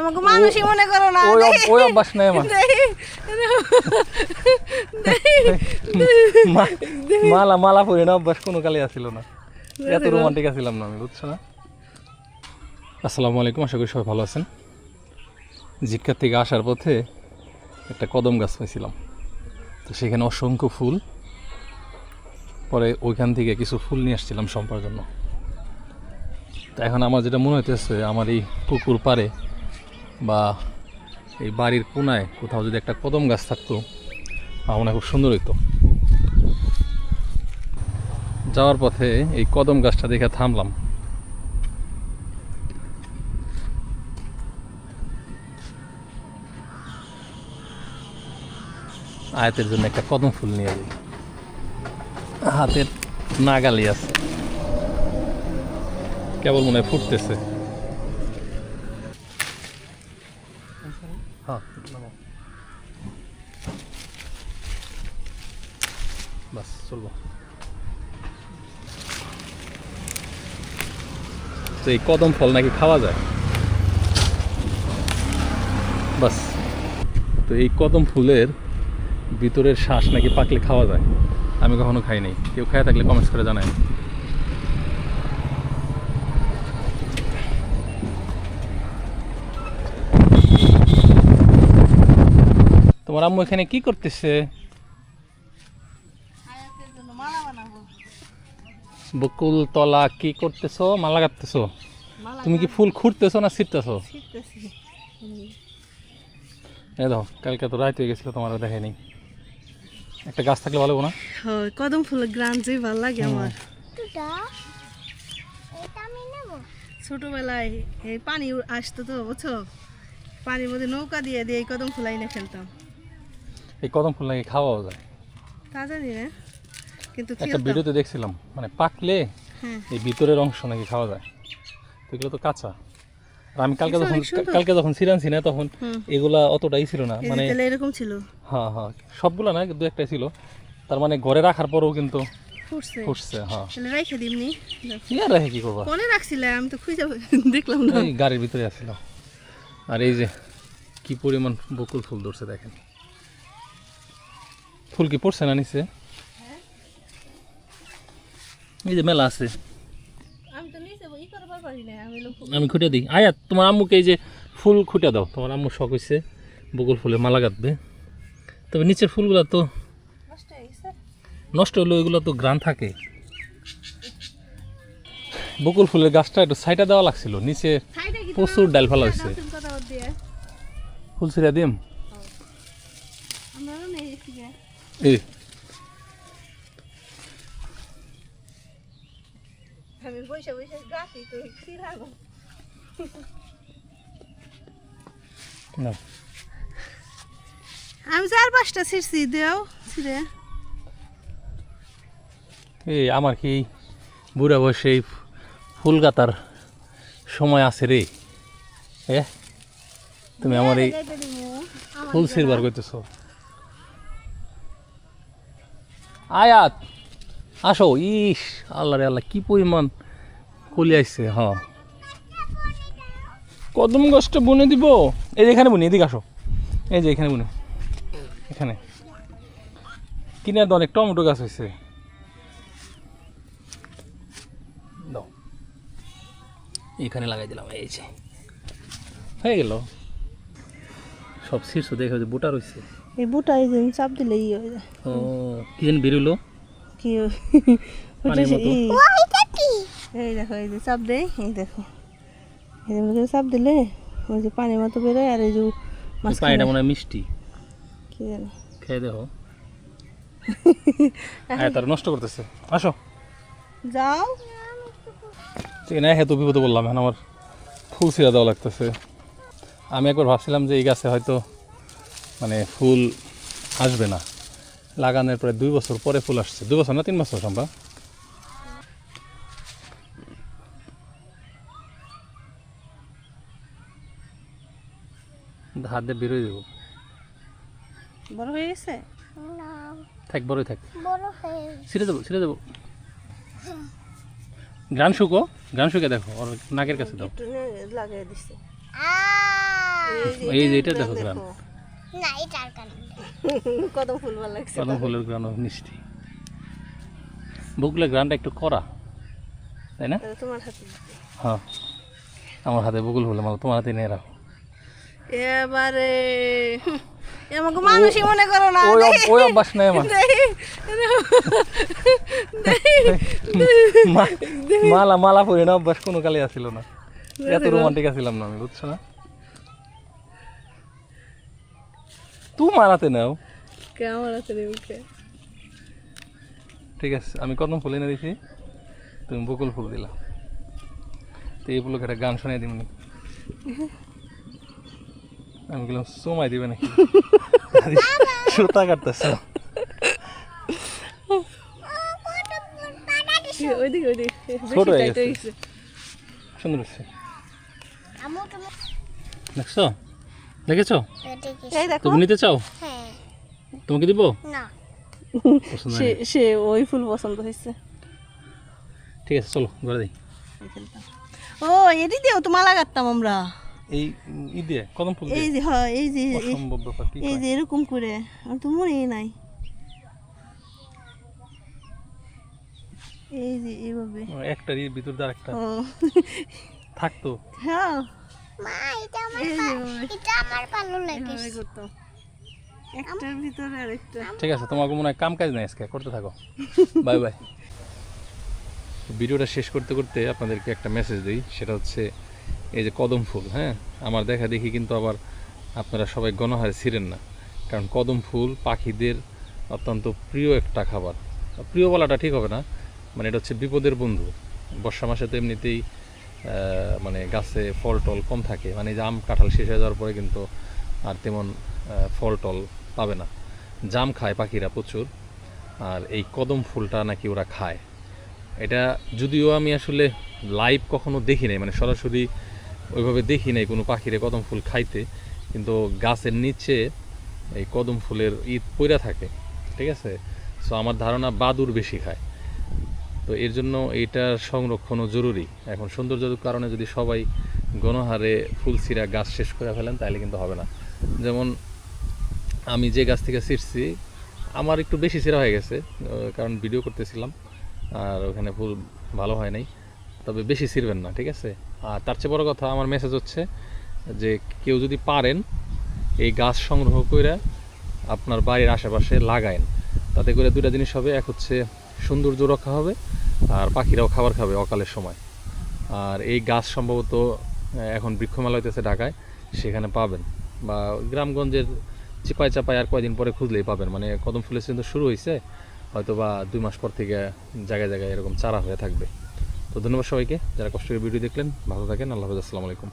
আমাকে মানুষই মনে করো না। ওই ওই অভ্যাস নাই আমার। মালা মালা পরে না অভ্যাস কোনো কালে আসছিল না। এত রোমান্টিক আছিলাম না আমি বুঝছ না? আসসালামু আলাইকুম আশা করি সবাই ভালো আছেন। জিক্কার থেকে আসার পথে একটা কদম গাছ পাইছিলাম তো সেখানে অসংখ্য ফুল পরে ওইখান থেকে কিছু ফুল নিয়ে আসছিলাম সম্পার জন্য। তো এখন আমার যেটা মনে হইতেছে আমার এই পুকুর পাড়ে বা এই বাড়ির কোনায় কোথাও যদি একটা কদম গাছ থাকতো আমার খুব সুন্দর হইতো। যাওয়ার পথে এই কদম গাছটা দেখে থামলাম। আয়াতের জন্য একটা কদম ফুল নিয়ে যাই হাতের নাগালি আছে। কেবল মনে হয় ফুটতেছে। তো এই কদম ফল নাকি খাওয়া যায়? বাস। তো এই কদম ফুলের ভিতরের শ্বাস নাকি পাকলে খাওয়া যায়? আমি কখনো খাই নাই। কেউ খায় থাকলে কমেন্টস করে জানায়। তোমার আম্মু এখানে কি করতেছে? আয়াতের জন্য মালা বানাবো বকুল তলা কি করতেছো? মালা কাটতেছো? তুমি কি ফুল খুঁড়তেছো না ছিটতেছো? এই দেখো কালকে তো রাত হয়ে গেছিল তোমার দেখাই নেই। একটা গাছ থাকলে ভালো না? কদম ফুলের গ্রান যে ভালো লাগে আমার। এটা এটা আমি নেব। ছোটবেলায় এই পানি আসতো তো বুঝছ? পানির মধ্যে নৌকা দিয়ে দিয়ে কদম ফুল এনে ফেলতাম। এই কদম ফুল নাকি খাওয়াও যায়। তা জানি না কিন্তু একটা ভিডিওতে দেখছিলাম মানে পাকলে হ্যাঁ। এই ভিতরের অংশ নাকি খাওয়া যায়। তো এগুলো তো কাঁচা। আর আমি কালকে যখন কালকে যখন ছিলাম না তখন এগুলা অতটাই ছিল না মানে এরকম ছিল। হ্যাঁ হ্যাঁ সবগুলা না দু একটা ছিল। তার মানে ঘরে রাখার পরেও কিন্তু ফুটছে। হ্যাঁ। রেখে দিমনি কি আর রেখে কি করবা? কোনে রাখছিলে তো খুঁজে দেখলাম না। গাড়ির ভিতরে আসছিল আর এই যে কি পরিমাণ বকুল ফুল ধরছে দেখেন। ফুল কি পড়ছে না নিচে? এই যে মেলা আছে। আমি তো নিচে ই করবার পারি না আমি লোক আমি খুঁটে দিই। আয়া তোমার আম্মুকে এই যে ফুল খুঁটে দাও। তোমার আম্মু শখ হয়েছে বকুল ফুলে মালা গাঁথবে। তবে নিচের ফুলগুলো তো নষ্ট হলো এগুলো তো গ্রান থাকে। বকুল ফুলের গাছটা একটু সাইডে দেওয়া লাগছিল। নিচে প্রচুর ডাল ফেলা হয়েছে ফুল ছিঁড়ে দিম আমরা নেই এসে এই। আমি বসে বসে গাছি তো ছিড়াবো না। আমি চার পাঁচটা ছিড়ছি দেও ছিড়ে। এই আমার কি বুড়া বয়সে এই ফুল গাতার সময় আছে রে? এ? তুমি আমার এই ফুল ছিড়বার করতেছ আয়াত। আসো, ইস, আল্লাহ রে আল্লাহ, কি পরিমাণ কলি আসছে হ। কদম গাছটা বুনে দিব। এই যে এখানে বুনি, এদিকে আসো। এই যে এখানে বুনি। এখানে। কিনে তো অনেক টমেটো গাছ হয়েছে এখানে লাগাই দিলাম, এই যে। হয়ে গেল। সব শীর্ষ দেখে যে বুটা রয়েছে এই বুটা এই যে চাপ দিলে ই হয়ে যায়। ও কি যেন বেরোলো? কি মতো। এই। দেখো এই যে চাপ দেয় এই দেখো। এই যে চাপ দিলে ওই যে পানির মতো বেরোয় আর এই যে মাছ পানিটা মনে হয় মিষ্টি। কি জানি। খেয়ে দেখো। হ্যাঁ তারা নষ্ট করতেছে। আসো। যাও। ঠিক না হ্যাঁ তো বিপদে বললাম এখন আমার ফুল ছিঁড়া দেওয়া লাগতেছে। আমি একবার ভাবছিলাম যে এই গাছে হয়তো মানে ফুল আসবে না। লাগানোর প্রায় দুই বছর পরে ফুল আসছে। দুই বছর না তিন বছর আমরা হাত দিয়ে বেরোয় দেবো। বড় হয়ে গেছে? থাক বড়ই থাক। বড় ছিঁড়ে দেবো ছিঁড়ে দেবো। গান শুকো গান শুকে দেখো ওর নাকের কাছে দাও। এই যে এটা দেখো গ্রান না এটা আর কানে কত ফুল ভালো লাগছে। কদম ফুলের গ্রান মিষ্টি। বকুলের গ্রানটা একটু কড়া তাই না? তোমার হাতে হ্যাঁ আমার হাতে বকুল ফুলে মালা তোমার হাতে নিয়ে রাখো। এবারে এ আমাকে মানুষই মনে করো না। ওই ওই অভ্যাস নেই আমার। মা- মালা মালা পরে না অভ্যাস কোনো কালে আসছিল না। এত রোমান্টিক আছিলাম না আমি বুঝছ না? তুই মালাতে নাও কে হাতে নেই মুখে ঠিক আছে আমি কদম ফুল এনে দিছি তুমি বকুল ফুল দিলা তো এই ফুলকে একটা গান শোনাই দিমনি আমি বললাম সময় দিবে নাকি সুতা কাটতেছ ছোট হয়ে গেছে। সুন্দর দেখছ দেখেছ? তুমি নিতে চাও? হ্যাঁ। তোমাকে দিব? না। সে সে ওই ফুল পছন্দ হয়েছে। ঠিক আছে চলো ঘরে দিই ও এটি দিয়েও তো মালা কাটতাম আমরা। এই ই দিয়ে কদম ফুল এই যে হয় এই যে এই- অসম্ভব ব্যাপার কি এই যে এরকম করে। আর তো নাই। এই যে এইভাবে। একটার ভিতর দিয়ে একটা থাকতো। হ্যাঁ। মা এটা আমার এই যে ভা- এইভাবে এটা আমার ভালো লাগে। একটার ভিতরে আরেকটা। ঠিক আছে তোমাকে মনে হয় কাম কাজ নাই আজকে করতে থাকো। Bye bye. ভিডিওটা শেষ করতে করতে আপনাদেরকে একটা মেসেজ দিই সেটা হচ্ছে এই যে কদম ফুল হ্যাঁ? আমার দেখা দেখি কিন্তু আবার আপনারা সবাই গণহারে ছিলেন না। কারণ কদম ফুল পাখিদের অত্যন্ত প্রিয় একটা খাবার। প্রিয় বলাটা ঠিক হবে না মানে এটা হচ্ছে বিপদের বন্ধু। বর্ষা মাসে তো এমনিতেই মানে গাছে ফল টল কম থাকে মানে যে আম কাঁঠাল শেষ হয়ে যাওয়ার পরে কিন্তু আর তেমন ফল টল পাবে না। জাম খায় পাখিরা প্রচুর, আর এই কদম ফুলটা নাকি ওরা খায়। এটা যদিও আমি আসলে লাইভ কখনো দেখি নাই মানে সরাসরি ওইভাবে দেখি নাই কোনো পাখিরে কদম ফুল খাইতে, কিন্তু গাছের নিচে এই কদম ফুলের ঈদ পইরা থাকে, ঠিক আছে? সো আমার ধারণা বাদুর বেশি খায়। তো এর জন্য এইটার সংরক্ষণও জরুরি। এখন সৌন্দর্যের কারণে যদি সবাই গণহারে ফুল ছিঁড়া গাছ শেষ করে ফেলেন, তাহলে কিন্তু হবে না। যেমন আমি যে গাছ থেকে ছিঁড়ছি, আমার একটু বেশি ছেঁড়া হয়ে গেছে কারণ ভিডিও করতেছিলাম, আর ওখানে ফুল ভালো হয় নাই। তবে বেশি ছিঁড়বেন না, ঠিক আছে? আর তার চেয়ে বড় কথা, আমার মেসেজ হচ্ছে যে কেউ যদি পারেন এই গাছ সংগ্রহ করে আপনার বাড়ির আশেপাশে লাগায়েন। তাতে করে দুটা জিনিস হবে, এক হচ্ছে সৌন্দর্য রক্ষা হবে আর পাখিরাও খাবার খাবে অকালের সময়। আর এই গাছ সম্ভবত এখন বৃক্ষমেলা হইতেছে ঢাকায়, সেখানে পাবেন। বা গ্রামগঞ্জের চিপাই চাপাই আর কয়দিন পরে খুঁজলেই পাবেন। মানে কদম ফুলের সিজন শুরু হয়েছে হয়তো বা দুই মাস পর থেকে জায়গায় জায়গায় এরকম চারা হয়ে থাকবে। তো ধন্যবাদ সবাইকে, যারা কষ্ট করে ভিডিও দেখলেন, ভালো থাকেন, আল্লাহ হাফেজ, আসসালামু আলাইকুম।